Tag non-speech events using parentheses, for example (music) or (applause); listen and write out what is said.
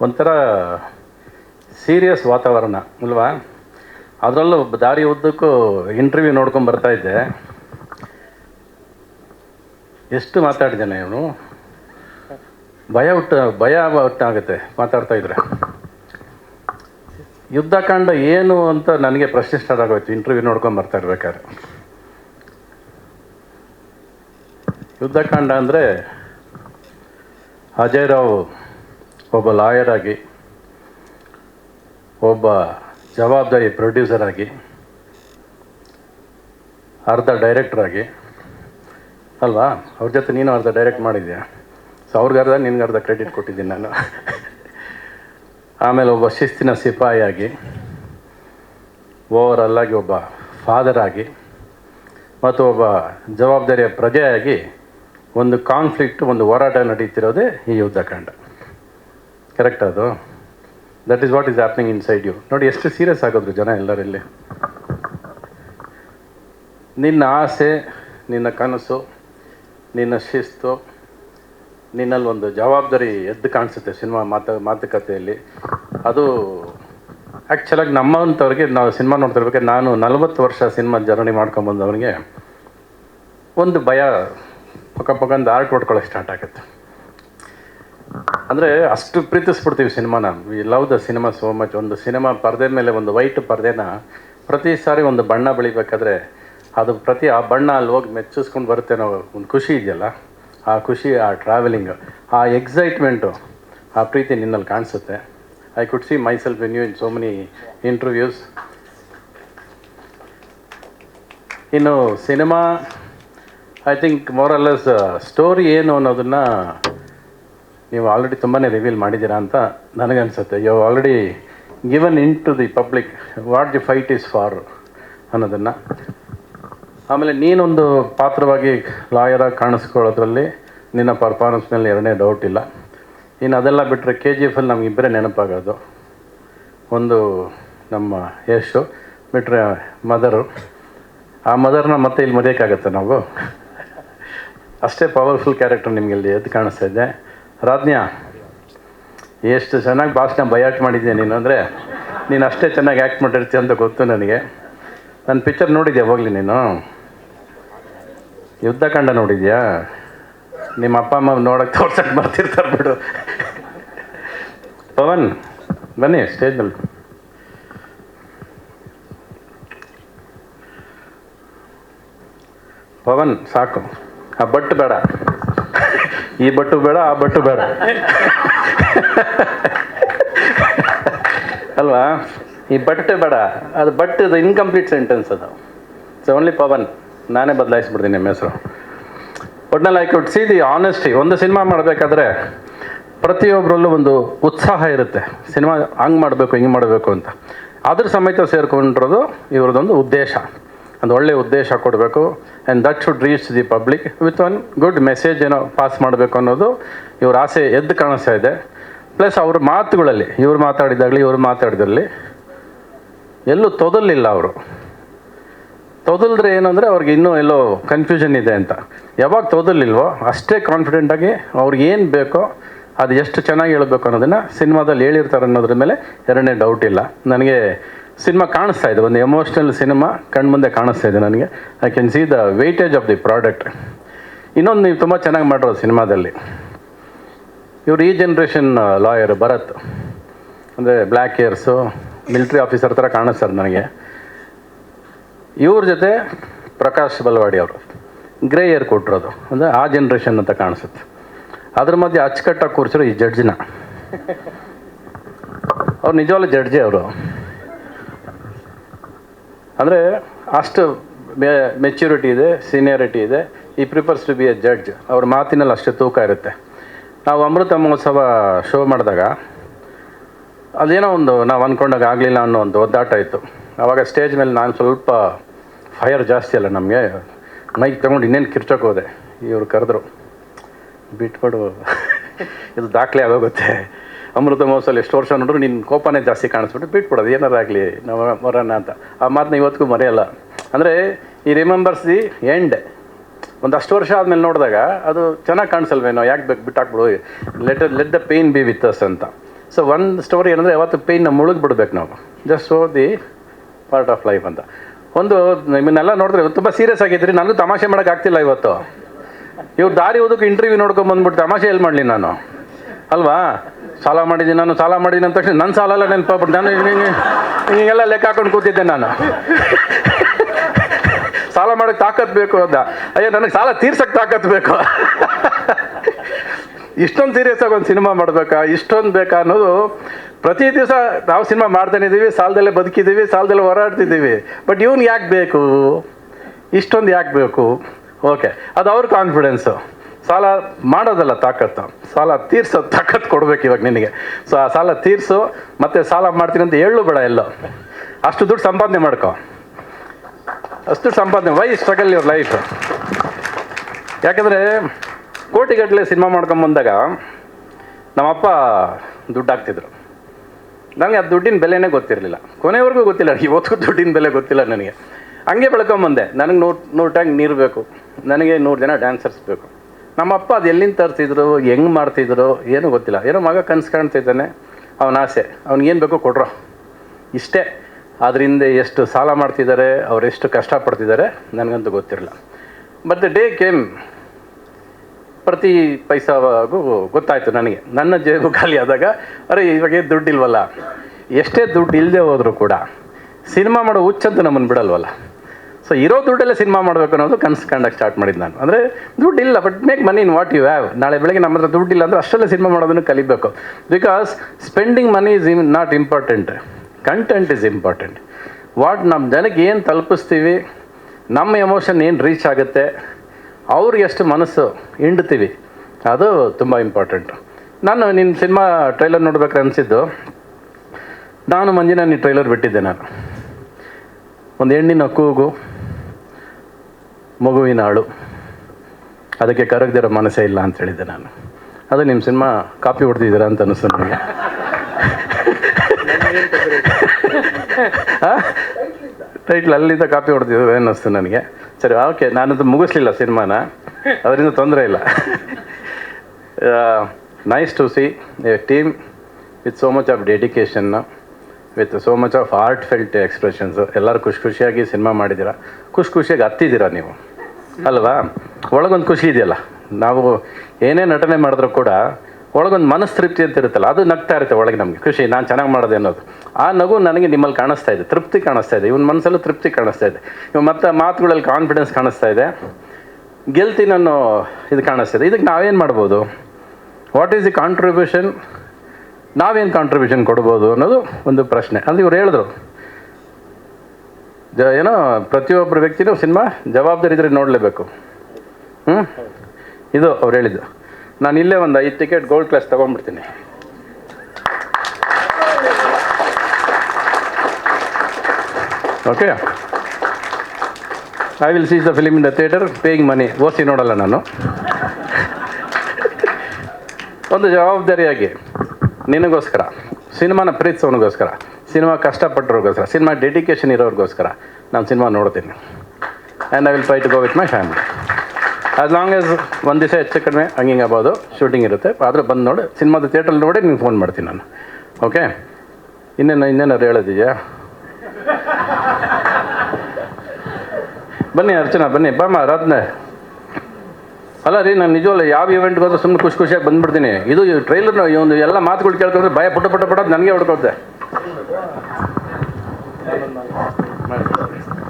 ಒಂಥರ ಸೀರಿಯಸ್ ವಾತಾವರಣ, ಅಲ್ವಾ? ಅದರಲ್ಲೂ ದಾರಿ ಉದ್ದಕ್ಕೂ ಇಂಟರ್ವ್ಯೂ ನೋಡ್ಕೊಂಡು ಬರ್ತಾ ಇದ್ದೆ. ಎಷ್ಟು ಮಾತಾಡಿದ್ದಾನೆ ಇವನು? ಭಯ ಹುಟ್ಟು, ಭಯ ಹುಟ್ಟಾಗುತ್ತೆ ಮಾತಾಡ್ತಾ ಇದ್ರೆ. ಯುದ್ಧಕಾಂಡ ಏನು ಅಂತ ನನಗೆ ಪ್ರಶ್ನೆ ಸ್ಟಾರ್ಟ್ ಆಗೋಯ್ತು ಇಂಟರ್ವ್ಯೂ ನೋಡ್ಕೊಂಡು ಬರ್ತಾ ಇರ್ಬೇಕಾದ್ರೆ. ಯುದ್ಧಕಾಂಡ ಅಂದರೆ ಅಜಯ್ ರಾವ್ ಒಬ್ಬ ಲಾಯರ್ ಆಗಿ, ಒಬ್ಬ ಜವಾಬ್ದಾರಿ ಪ್ರೊಡ್ಯೂಸರ್ ಆಗಿ, ಅರ್ಧ ಡೈರೆಕ್ಟರ್ ಆಗಿ, ಅಲ್ವಾ? ಅವ್ರ ಜೊತೆ ನೀನು ಅರ್ಧ ಡೈರೆಕ್ಟ್ ಮಾಡಿದ್ಯಾ? ಸೊ ಅವ್ರಿಗೆ ಅರ್ಧ, ನಿನ್ಗೆ ಅರ್ಧ ಕ್ರೆಡಿಟ್ ಕೊಟ್ಟಿದ್ದೀನಿ ನಾನು. ಆಮೇಲೆ ಒಬ್ಬ ಶಿಸ್ತಿನ ಸಿಪಾಯಿಯಾಗಿ ಆಗಿ ಓವರಲ್ ಆಗಿ ಒಬ್ಬ ಫಾದರ್ ಆಗಿ, ಮತ್ತು ಒಬ್ಬ ಜವಾಬ್ದಾರಿಯ ಪ್ರಜೆಯಾಗಿ ಒಂದು ಕಾನ್ಫ್ಲಿಕ್ಟ್, ಒಂದು ಹೋರಾಟ ನಡೀತಿರೋದೇ ಈ ಯುದ್ಧಕಾಂಡ. ಕರೆಕ್ಟ್ ಅದು. That is what is happening inside you ನೋಡಿ, ಎಷ್ಟು ಸೀರಿಯಸ್ ಆಗೋದ್ರು ಜನ ಎಲ್ಲರಲ್ಲಿ. ನಿನ್ನ ಆಸೆ, ನಿನ್ನ ಕನಸು, ನಿನ್ನ ಶಿಸ್ತು, ನಿನ್ನಲ್ಲಿ ಒಂದು ಜವಾಬ್ದಾರಿ ಎದ್ದು ಕಾಣಿಸುತ್ತೆ ಸಿನಿಮಾ ಮಾತು, ಮಾತುಕತೆಯಲ್ಲಿ. ಅದು ಆ್ಯಕ್ಚುಲಾಗಿ ನಮ್ಮಂಥವ್ರಿಗೆ ನಾವು ಸಿನಿಮಾ ನೋಡ್ತಿರ್ಬೇಕಾದ್ರೆ ನಾನು ನಲವತ್ತು ವರ್ಷ ಸಿನಿಮಾ ಜರ್ನಿ ಮಾಡ್ಕೊಂಬಂದವನಿಗೆ ಒಂದು ಭಯ ಪಕ್ಕ ಪಕ್ಕಂದು ಆರ್ಟ್ ಹೊಡ್ಕೊಳ್ಳೋಕೆ ಸ್ಟಾರ್ಟ್ ಆಗುತ್ತೆ. ಅಂದರೆ ಅಷ್ಟು ಪ್ರೀತಿಸ್ಬಿಡ್ತೀವಿ ಸಿನಿಮಾನ. We love the cinema so much ಒಂದು ಸಿನಿಮಾ ಪರದೆ ಮೇಲೆ ಒಂದು ವೈಟ್ ಪರದೆನ ಪ್ರತಿ ಸಾರಿ ಒಂದು ಬಣ್ಣ ಬೆಳಿಬೇಕಾದ್ರೆ ಅದು ಪ್ರತಿ ಆ ಬಣ್ಣ ಅಲ್ಲಿ ಹೋಗಿ ಮೆಚ್ಚಿಸ್ಕೊಂಡು ಬರುತ್ತೆ ನಾವು ಒಂದು ಖುಷಿ ಇದೆಯಲ್ಲ? ಆ ಖುಷಿ, ಆ ಟ್ರಾವೆಲಿಂಗ್ ಆ ಎಕ್ಸೈಟ್ಮೆಂಟು ಆ ಪ್ರೀತಿ ನಿನ್ನಲ್ಲಿ ಕಾಣಿಸುತ್ತೆ. I could see myself in you in so many interviews ಇನ್ನು ಸಿನಿಮಾ ಐ ಥಿಂಕ್ ಮೋರಲ್ಲಸ್ ಸ್ಟೋರಿ ಏನು ಅನ್ನೋದನ್ನು ನೀವು ಆಲ್ರೆಡಿ ತುಂಬಾ ರಿವೀಲ್ ಮಾಡಿದ್ದೀರಾ ಅಂತ ನನಗನ್ಸುತ್ತೆ. You already given into the public what the fight is for ಅನ್ನೋದನ್ನು. ಆಮೇಲೆ ನೀನೊಂದು ಪಾತ್ರವಾಗಿ ಲಾಯರಾಗಿ ಕಾಣಿಸ್ಕೊಳ್ಳೋದ್ರಲ್ಲಿ ನಿನ್ನ ಪರ್ಫಾರ್ಮೆನ್ಸ್ ಮೇಲೆ ಎರಡನೇ ಡೌಟ್ ಇಲ್ಲ. ಇನ್ನು ಅದೆಲ್ಲ ಬಿಟ್ಟರೆ ಕೆ ಜಿ ಎಫಲ್ಲಿ ನಮಗಿಬ್ಬರೇ ನೆನಪಾಗೋದು. ಒಂದು ನಮ್ಮ ಯಶು ಬಿಟ್ಟರೆ ಮದರು. ಆ ಮದರ್ನ ಮತ್ತೆ ಇಲ್ಲಿ ಮರೆಯೋಕ್ಕಾಗತ್ತೆ ನಾವು. ಅಷ್ಟೇ ಪವರ್ಫುಲ್ ಕ್ಯಾರೆಕ್ಟರ್ ನಿಮಗೆ ಇಲ್ಲಿ ಎದ್ದು ಕಾಣಿಸ್ತಾ ಇದೆ. ರಾಜ್ಞಾ ಎಷ್ಟು ಚೆನ್ನಾಗಿ ಭಾಷಣ ಬಯಾಟ್ ಮಾಡಿದ್ದೆ ನೀನು? ಅಂದರೆ ನೀನು ಅಷ್ಟೇ ಚೆನ್ನಾಗಿ ಆ್ಯಕ್ಟ್ ಮಾಡಿರ್ತೀಯ ಅಂತ ಗೊತ್ತು ನನಗೆ. ನನ್ನ ಪಿಕ್ಚರ್ ನೋಡಿದ್ಯಾ ಹೋಗ್ಲಿ ನೀನು? ಯುದ್ಧಕಾಂಡ ನೋಡಿದ್ಯಾ? ನಿಮ್ಮ ಅಪ್ಪ ಅಮ್ಮ ನೋಡೋಕೆ ತೋರ್ಸಕ್ಕೆ ಬರ್ತಿರ್ತಾರೆ ಬಿಡು. ಪವನ್, ಬನ್ನಿ ಸ್ಟೇಜ್ನಲ್ಲಿ ಪವನ್, ಸಾಕು. ಆ ಬಟ್ ಬೇಡ. ಈ ಬಟ್ಟು ಬೇಡ, ಆ ಬಟ್ಟು ಬೇಡ. ಅಲ್ವಾ? ಈ ಬಟ್ಟೆ ಬೇಡ, ಅದು ಬಟ್ ಇದು ಇನ್ಕಂಪ್ಲೀಟ್ ಸೆಂಟೆನ್ಸ್ ಅದು. It's only Pavan. ನಾನೇ ಬದಲಾಯಿಸ್ಬಿಡ್ತೀನಿ ನಿಮ್ಮ ಹೆಸರು. ಒಟ್ನಲ್ಲಿ I could see the honesty ಒಂದು ಸಿನಿಮಾ ಮಾಡಬೇಕಾದ್ರೆ ಪ್ರತಿಯೊಬ್ಬರಲ್ಲೂ ಒಂದು ಉತ್ಸಾಹ ಇರುತ್ತೆ. ಸಿನಿಮಾ ಹಂಗೆ ಮಾಡಬೇಕು, ಹಿಂಗೆ ಮಾಡಬೇಕು ಅಂತ. ಅದ್ರ ಸಮೇತ ಸೇರ್ಕೊಂಡಿರೋದು ಇವ್ರದ್ದೊಂದು ಉದ್ದೇಶ. ಒಂದು ಒಳ್ಳೆ ಉದ್ದೇಶ ಕೊಡಬೇಕು. And that should reach the public with one good message ಏನೋ ಪಾಸ್ ಮಾಡಬೇಕು ಅನ್ನೋದು ಇವ್ರ ಆಸೆ ಎದ್ದು ಕಾಣಿಸ್ತಾ ಇದೆ. ಪ್ಲಸ್ ಅವ್ರ ಮಾತುಗಳಲ್ಲಿ, ಇವ್ರು ಮಾತಾಡಿದಾಗಲಿ, ಇವ್ರು ಮಾತಾಡಿದಲ್ಲಿ ಎಲ್ಲೂ ತೊದಲಿಲ್ಲ ಅವರು. ತೊದಲ್ದ್ರೆ ಏನಂದರೆ ಅವ್ರಿಗೆ ಇನ್ನೂ ಎಲ್ಲೋ ಕನ್ಫ್ಯೂಷನ್ ಇದೆ ಅಂತ. ಯಾವಾಗ ತೊದಲಿಲ್ವೋ ಅಷ್ಟೇ ಕಾನ್ಫಿಡೆಂಟಾಗಿ ಅವ್ರಿಗೆ ಏನು ಬೇಕೋ ಅದು ಎಷ್ಟು ಚೆನ್ನಾಗಿ ಹೇಳಬೇಕು ಅನ್ನೋದನ್ನು ಸಿನಿಮಾದಲ್ಲಿ ಹೇಳಿರ್ತಾರೆ ಅನ್ನೋದ್ರ ಮೇಲೆ ಎರಡನೇ ಡೌಟ್ ಇಲ್ಲ. ನನಗೆ ಸಿನಿಮಾ ಕಾಣಿಸ್ತಾ ಇದೆ. ಒಂದು ಎಮೋಷ್ನಲ್ ಸಿನಿಮಾ ಕಣ್ಮುಂದೆ ಕಾಣಿಸ್ತಾ ಇದೆ ನನಗೆ. I can see the weightage of the product ಇನ್ನೊಂದು ನೀವು ತುಂಬ ಚೆನ್ನಾಗಿ ಮಾಡಿರೋದು ಸಿನಿಮಾದಲ್ಲಿ. ಇವರು ಈ ಜನ್ರೇಷನ್ ಲಾಯರ್ ಭರತ್. ಅಂದರೆ ಬ್ಲ್ಯಾಕ್ ಇಯರ್ಸು ಮಿಲಿಟ್ರಿ ಆಫೀಸರ್ ಥರ ಕಾಣಿಸ್ತಾರೆ ನನಗೆ. ಇವ್ರ ಜೊತೆ ಪ್ರಕಾಶ್ ಬಲವಾಡಿ ಅವರು. ಗ್ರೇ ಏರ್ ಕೊಟ್ಟಿರೋದು. ಅಂದರೆ ಆ ಜನ್ರೇಷನ್ ಅಂತ ಕಾಣಿಸುತ್ತೆ. ಅದ್ರ ಮಧ್ಯೆ ಅಚ್ಚುಕಟ್ಟಾಗಿ ಕೂರಿಸಿರೋ ಈ ಜಡ್ಜಿನ. ಅವ್ರು ನಿಜವಾಗ್ಲೂ ಜಡ್ಜಿ ಅವರು. ಅಂದರೆ ಅಷ್ಟು ಮೆಚ್ಯೂರಿಟಿ ಇದೆ ಸೀನಿಯರಿಟಿ ಇದೆ. He prefers to be a judge ಅವ್ರ ಮಾತಿನಲ್ಲಿ ಅಷ್ಟು ತೂಕ ಇರುತ್ತೆ. ನಾವು ಅಮೃತ ಮಹೋತ್ಸವ ಶೋ ಮಾಡಿದಾಗ, ಅದೇನೋ ಒಂದು ನಾವು ಅಂದ್ಕೊಂಡಾಗ ಆಗಲಿಲ್ಲ ಅನ್ನೋ ಒಂದು ಒದ್ದಾಟ ಇತ್ತು. ಆವಾಗ ಸ್ಟೇಜ್ ಮೇಲೆ ನಾನು ಸ್ವಲ್ಪ ಫೈರ್ ಜಾಸ್ತಿ ಅಲ್ಲ ನಮಗೆ. ಮೈಕ್ ತೊಗೊಂಡು ಇನ್ನೇನು ಕಿರ್ಚೋಕೆ ಹೋದೆ. ಇವರು ಕರೆದ್ರು ಬಿಟ್ಬಿಡು ಇದು ದಾಖಲೆ ಆಗೋಗುತ್ತೆ. ಅಮೃತ ಮಹೋತ್ಸವ ಎಷ್ಟು ವರ್ಷ ನೋಡ್ರು ನಿನ್ನ ಕೋಪನೇ ಜಾಸ್ತಿ ಕಾಣಿಸ್ಬಿಟ್ಟು ಬಿಟ್ಬಿಡೋದು ಏನಾರು ಆಗಲಿ, ನಾವು ಬರೋಣ ಅಂತ. ಆ ಮಾತನ್ನ ಇವತ್ತಿಗೂ ಮರೆಯಲ್ಲ. ಅಂದರೆ, ಈ ರಿಮೆಂಬರ್ಸ್ ದಿ ಎಂಡ್ ಒಂದಷ್ಟು ವರ್ಷ ಆದಮೇಲೆ ನೋಡಿದಾಗ ಅದು ಚೆನ್ನಾಗಿ ಕಾಣಿಸಲ್ವೇನೋ, ಯಾಕೆ ಬೇಕು ಬಿಟ್ಟಾಕ್ಬಿಡು let let the pain be with us ಅಂತ. ಸೊ ಒಂದು ಸ್ಟೋರಿ ಏನಂದರೆ ಯಾವತ್ತು ಪೇಯ್ನ ಮುಳುಗ್ಬಿಡ್ಬೇಕು ನಾವು. Just so the part of life ಅಂತ. ಒಂದು, ನಿಮ್ಮನ್ನೆಲ್ಲ ನೋಡಿದ್ರೆ ತುಂಬ ಸೀರಿಯಸ್ ಆಗಿದ್ರಿ ನನಗೂ ತಮಾಷೆ ಮಾಡೋಕೆ ಆಗ್ತಿಲ್ಲ ಇವತ್ತು. ಇವ್ರು ದಾರಿ ಓದಕ್ಕೆ ಇಂಟರ್ವ್ಯೂ ನೋಡ್ಕೊಂಡು ಬಂದ್ಬಿಟ್ಟು ತಮಾಷೆ ಎಲ್ಲಿ ಮಾಡಲಿ ನಾನು? ಅಲ್ವಾ? ಸಾಲ ಮಾಡಿದ್ದೀನಿ, ನಾನು ಸಾಲ ಮಾಡಿದ್ದೀನಿ ಅಂದ ತಕ್ಷಣ ನನ್ನ ಸಾಲ ಎಲ್ಲ ನೆನಪಾಗ್ಬಿಟ್ಟು ನಾನು ಹಿಂಗೆ ಹಿಂಗೆಲ್ಲ ಲೆಕ್ಕ ಹಾಕೊಂಡು ಕೂತಿದ್ದೆ ನಾನು. ಸಾಲ ಮಾಡೋಕ್ಕೆ ತಾಕತ್ ಬೇಕು ಅಂತ ಅಯ್ಯೋ, ನನಗೆ ಸಾಲ ತೀರ್ಸಕ್ಕೆ ತಾಕತ್ ಬೇಕು. ಇಷ್ಟೊಂದು ಸೀರಿಯಸ್ ಆಗಿ ಒಂದು ಸಿನಿಮಾ ಮಾಡಬೇಕಾ, ಇಷ್ಟೊಂದು ಬೇಕಾ ಅನ್ನೋದು ಪ್ರತಿ ದಿವಸ ನಾವು ಸಿನಿಮಾ ಮಾಡ್ತಾನೆ ಇದ್ದೀವಿ, ಸಾಲದಲ್ಲೇ ಬದುಕಿದ್ದೀವಿ, ಸಾಲದಲ್ಲೇ ಹೋರಾಡ್ತಿದ್ದೀವಿ. ಬಟ್ ಇವ್ನು ಯಾಕೆ ಬೇಕು? ಇಷ್ಟೊಂದು ಯಾಕೆ ಬೇಕು? ಓಕೆ ಅದು ಅವ್ರ ಕಾನ್ಫಿಡೆನ್ಸು ಸಾಲ ಮಾಡೋದಲ್ಲ ತಾಕತ್ತು. ಸಾಲ ತೀರ್ಸೋ ತಾಕತ್ತು ಕೊಡ್ಬೇಕು ಇವಾಗ ನಿನಗೆ. ಸೊ ಆ ಸಾಲ ತೀರ್ಸು, ಮತ್ತೆ ಸಾಲ ಮಾಡ್ತೀನಿ ಅಂತ ಹೇಳು ಬೇಡ ಎಲ್ಲೋ. ಅಷ್ಟು ದುಡ್ಡು ಸಂಪಾದನೆ ಮಾಡ್ಕೋ. ಅಷ್ಟು ಸಂಪಾದನೆ ವೈ ಸ್ಟ್ರಗಲ್ ಯುವರ್ ಲೈಫ್ ಯಾಕಂದರೆ ಕೋಟಿಗಟ್ಟಲೆ ಸಿನಿಮಾ ಮಾಡ್ಕೊಂಬಂದಾಗ ನಮ್ಮಪ್ಪ ದುಡ್ಡು ಹಾಕ್ತಿದ್ರು. ನನಗೆ ಆ ದುಡ್ಡಿನ ಬೆಲೆನೇ ಗೊತ್ತಿರಲಿಲ್ಲ. ಕೊನೆವರೆಗೂ ಗೊತ್ತಿಲ್ಲ, ಇವತ್ತು ದುಡ್ಡಿನ ಬೆಲೆ ಗೊತ್ತಿಲ್ಲ ನನಗೆ. ಹಂಗೆ ಬೆಳ್ಕೊಂಬಂದೆ. ನನಗೆ ನೂರು ನೂರು ಟ್ಯಾಂಕ್ ನೀರು ಬೇಕು. ನನಗೆ ನೂರು ಜನ ಡ್ಯಾನ್ಸರ್ಸ್ ಬೇಕು. ನಮ್ಮಪ್ಪ ಅದು ಎಲ್ಲಿಂದ ತರ್ತಿದ್ರು, ಹೆಂಗೆ ಮಾಡ್ತಿದ್ರು, ಏನೂ ಗೊತ್ತಿಲ್ಲ. ಏನೋ ಮಗ ಕನಸು ಕಾಣ್ತಿದ್ದಾನೆ ಅವನ ಆಸೆ. ಅವ್ನಿಗೇನು ಬೇಕೋ ಕೊಡ್ರೋ. ಇಷ್ಟೇ. ಅದರಿಂದ ಎಷ್ಟು ಸಾಲ ಮಾಡ್ತಿದ್ದಾರೆ ಎಷ್ಟು ಕಷ್ಟಪಡ್ತಿದ್ದಾರೆ, ನನಗಂತೂ ಗೊತ್ತಿರಲ್ಲ. ಬಟ್ ಡೇ ಕೇಮ್ ಪ್ರತಿ ಪೈಸಾಗೂ ಗೊತ್ತಾಯಿತು ನನಗೆ. ನನ್ನ ಜೇಬು ಖಾಲಿ ಆದಾಗ, ಅರೆ, ಇವಾಗ ದುಡ್ಡಿಲ್ವಲ್ಲ? ಎಷ್ಟೇ ದುಡ್ಡು ಇಲ್ಲದೆ ಹೋದರೂ ಕೂಡ, ಸಿನಿಮಾ ಮಾಡೋ ಹುಚ್ಚಂತೂ ನಮ್ಮನ್ನು ಬಿಡಲ್ವಲ್ಲ. ಸೊ ಇರೋ ದುಡ್ಡಲ್ಲೇ ಸಿನಿಮಾ ಮಾಡಬೇಕು ಅನ್ನೋದು ಕನ್ಸು ಕಂಡಕ್ಕೆ ಸ್ಟಾರ್ಟ್ ಮಾಡಿದ್ದು ನಾನು. ಅಂದರೆ ದುಡ್ಡಿಲ್ಲ but make money in what you have ನಾಳೆ ಬೆಳಗ್ಗೆ ನಮ್ಮ ಹತ್ರ ದುಡ್ಡಿಲ್ಲ ಅಂದರೆ ಅಷ್ಟಲ್ಲೇ ಸಿನಿಮಾ ಮಾಡೋದನ್ನು ಕಲಿಬೇಕು. Because spending money is him not important content is important what ನಮ್ಮ ಜನಕ್ಕೆ ಏನು ತಲುಪಿಸ್ತೀವಿ, ನಮ್ಮ ಎಮೋಷನ್ ಏನು ರೀಚ್ ಆಗುತ್ತೆ, ಅವ್ರಿಗೆ ಎಷ್ಟು ಮನಸ್ಸು ಹಿಂಡ್ತೀವಿ. ಅದು ತುಂಬ ಇಂಪಾರ್ಟೆಂಟ್ ನಾನು ನಿನ್ನ ಸಿನಿಮಾ ಟ್ರೈಲರ್ ನೋಡ್ಬೇಕಾರೆ ಅನಿಸಿದ್ದು. ನಾನು ಮಂಜಿನ ನೀ ಟ್ರೈಲರ್ ಬಿಟ್ಟಿದ್ದೆ ನಾನು. ಒಂದು ಹೆಣ್ಣಿನ ಕೂಗು. ಮಗುವಿನ ಹಾಳು ಅದಕ್ಕೆ ಕರಗದಿರೋ ಮನಸ್ಸೇ ಇಲ್ಲ ಅಂತ ಹೇಳಿದ್ದೆ ನಾನು. ಅದು ನಿಮ್ಮ ಸಿನಿಮಾ ಕಾಪಿ ಹೊಡೆದಿದ್ದೀರಾ ಅಂತ ಅನಿಸ್ತು ನನಗೆ. ಟೈಟ್ಲ್ ಅಲ್ಲಿಂದ ಕಾಪಿ ಹೊಡೆದಿದ್ದು ಅನ್ನಿಸ್ತು ನನಗೆ. ಸರಿ, ಓಕೆ, ನಾನದು ಮುಗಿಸ್ಲಿಲ್ಲ ಸಿನಿಮಾನ. ಅದರಿಂದ ತೊಂದರೆ ಇಲ್ಲ. Nice to see team with so much of dedication with so much of art felt expressions ಎಲ್ಲರೂ ಖುಷಿ ಖುಷಿಯಾಗಿ ಸಿನಿಮಾ ಮಾಡಿದ್ದೀರಾ? ಖುಷಿ ಖುಷಿಯಾಗಿ ಹತ್ತಿದ್ದೀರಾ ನೀವು? ಅಲ್ವಾ? ಒಳಗೊಂದು ಖುಷಿ ಇದೆಯಲ್ಲ. ನಾವು ಏನೇ ನಟನೆ ಮಾಡಿದ್ರು ಕೂಡ ಒಳಗೊಂದು ಮನಸ್ತೃಪ್ತಿ ಅಂತ ಇರುತ್ತಲ್ಲ, ಅದು ನಗ್ತಾ ಇರುತ್ತೆ ಒಳಗೆ ನಮಗೆ. ಖುಷಿ, ನಾನು ಚೆನ್ನಾಗಿ ಮಾಡಿದೆ ಅನ್ನೋದು. ಆ ನಗು ನನಗೆ ನಿಮ್ಮಲ್ಲಿ ಕಾಣಿಸ್ತಾ ಇದೆ, ತೃಪ್ತಿ ಕಾಣಿಸ್ತಾ ಇದೆ, ಇವನ ಮನಸ್ಸಲ್ಲೂ ತೃಪ್ತಿ ಕಾಣಿಸ್ತಾ ಇದೆ. ಇವ್ ಮತ್ತೆ ಮಾತುಗಳಲ್ಲಿ ಕಾನ್ಫಿಡೆನ್ಸ್ ಕಾಣಿಸ್ತಾ ಇದೆ. ಗೆಲ್ತಿ ನಾನು ಇದು ಕಾಣಿಸ್ತಾ ಇದೆ. ಇದಕ್ಕೆ ನಾವೇನು ಮಾಡ್ಬೋದು? ವಾಟ್ ಈಸ್ ದಿ ಕಾಂಟ್ರಿಬ್ಯೂಷನ್ ನಾವೇನು ಕಾಂಟ್ರಿಬ್ಯೂಷನ್ ಕೊಡ್ಬೋದು ಅನ್ನೋದು ಒಂದು ಪ್ರಶ್ನೆ. ಅಂದ್ರೆ ಇವ್ರು ಹೇಳಿದ್ರು. ಜ, ಏನೋ ಪ್ರತಿಯೊಬ್ಬರು ವ್ಯಕ್ತಿನೂ ಸಿನಿಮಾ ಜವಾಬ್ದಾರಿ ಇದ್ರೆ ನೋಡಲೇಬೇಕು. ಹ್ಞೂ ಇದು ಅವ್ರು ಹೇಳಿದ್ದು. ನಾನು ಇಲ್ಲೇ ಒಂದು ಐದು ticket gold class ತೊಗೊಂಡ್ಬಿಡ್ತೀನಿ. Okay I will sees the film in the theatre paying money ಓಸಿ ನೋಡಲ್ಲ ನಾನು. (laughs) ಒಂದು ಜವಾಬ್ದಾರಿಯಾಗಿ. ನಿನಗೋಸ್ಕರ, ಸಿನಿಮಾನ ಪ್ರೀತಿಸೋನಿಗೋಸ್ಕರ, ಸಿನಿಮಾ ಕಷ್ಟಪಟ್ಟವ್ರಿಗೋಸ್ಕರ, ಸಿನಿಮಾ ಡೆಡಿಕೇಶನ್ ಇರೋರಿಗೋಸ್ಕರ ನಾನು ಸಿನಿಮಾ ನೋಡ್ತೀನಿ. And I will five to go with my family as long as ಒಂದು ದಿವಸ ಹೆಚ್ಚು ಕಡಿಮೆ ಹಂಗಿಂಗ್ ಆಗ್ಬೋದು ಶೂಟಿಂಗ್ ಇರುತ್ತೆ. ಆದರೆ ಬಂದು ನೋಡಿ, ಸಿನಿಮಾದ ಥಿಯೇಟ್ರಲ್ಲಿ ನೋಡಿ ನಿಂಗೆ ಫೋನ್ ಮಾಡ್ತೀನಿ ನಾನು. ಓಕೆ ಇನ್ನೇನು, ಇನ್ನೇನಾದ್ರು ಹೇಳೋದಿದೆಯಾ? ಬನ್ನಿ ಅರ್ಚನಾ, ಬನ್ನಿ, ಬಾಮ್ಮ ರತ್ನೆ ಅಲ್ಲ ರೀ, ನಾನು ನಿಜವಲ್ಲ, ಯಾವ ಇವೆಂಟ್ಗೆ ಹೋದ್ರೆ ಸುಮ್ಮನೆ ಖುಷಿ ಖುಷಿಯಾಗಿ ಬಂದ್ಬಿಡ್ತೀನಿ. ಇದು ಟ್ರೈಲರ್ ಒಂದು ಎಲ್ಲ ಮಾತುಗಳು ಕೇಳ್ಕೊಂಡ್ರೆ ಭಯ ಪುಟ್ಟ ಪುಟ್ಟ ನನಗೆ ಹೊಡ್ಕೊಳ್ತೆ.